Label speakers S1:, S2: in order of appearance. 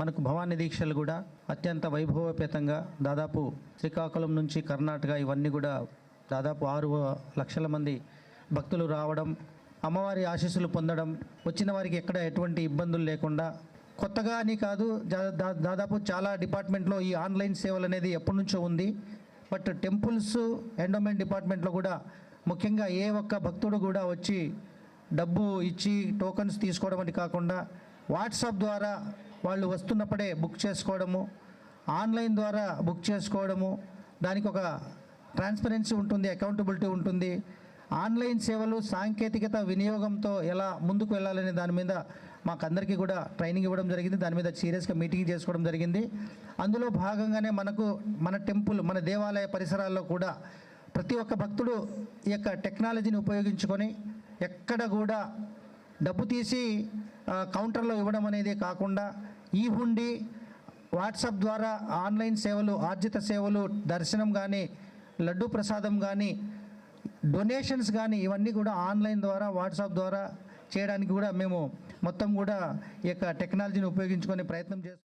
S1: మనకు భవానీ దీక్షలు కూడా అత్యంత వైభవపేతంగా దాదాపు శ్రీకాకుళం నుంచి కర్ణాటక ఇవన్నీ కూడా దాదాపు ఆరు లక్షల మంది భక్తులు రావడం అమ్మవారి ఆశీస్సులు పొందడం వచ్చిన వారికి ఎక్కడ ఎటువంటి ఇబ్బందులు లేకుండా కొత్తగా అని కాదు దాదాపు చాలా డిపార్ట్మెంట్లో ఈ ఆన్లైన్ సేవలు అనేది ఎప్పటి నుంచో ఉంది. బట్ టెంపుల్స్ ఎండోమెంట్ డిపార్ట్మెంట్లో కూడా ముఖ్యంగా ఏ ఒక్క భక్తుడు కూడా వచ్చి డబ్బు ఇచ్చి టోకన్స్ తీసుకోవడం అని కాకుండా వాట్సాప్ ద్వారా వాళ్ళు వస్తున్నప్పుడే బుక్ చేసుకోవడము ఆన్లైన్ ద్వారా బుక్ చేసుకోవడము దానికి ఒక ట్రాన్స్పరెన్సీ ఉంటుంది అకౌంటబిలిటీ ఉంటుంది. ఆన్లైన్ సేవలు సాంకేతికత వినియోగంతో ఎలా ముందుకు వెళ్ళాలనే దాని మీద మాకందరికీ కూడా ట్రైనింగ్ ఇవ్వడం జరిగింది. దాని మీద సీరియస్గా మీటింగ్ చేసుకోవడం జరిగింది. అందులో భాగంగానే మనకు మన టెంపుల్ మన దేవాలయ పరిసరాల్లో కూడా ప్రతి ఒక్క భక్తుడు ఈ యొక్క టెక్నాలజీని ఉపయోగించుకొని ఎక్కడ కూడా డబ్బు తీసి కౌంటర్లో ఇవ్వడం అనేది కాకుండా ఈ హుండీ వాట్సాప్ ద్వారా ఆన్లైన్ సేవలు ఆర్జిత సేవలు దర్శనం కానీ లడ్డు ప్రసాదం కానీ డొనేషన్స్ కానీ ఇవన్నీ కూడా ఆన్లైన్ ద్వారా వాట్సాప్ ద్వారా చేయడానికి కూడా మేము మొత్తం కూడా ఈ యొక్క టెక్నాలజీని ఉపయోగించుకునే ప్రయత్నం చేస్తాం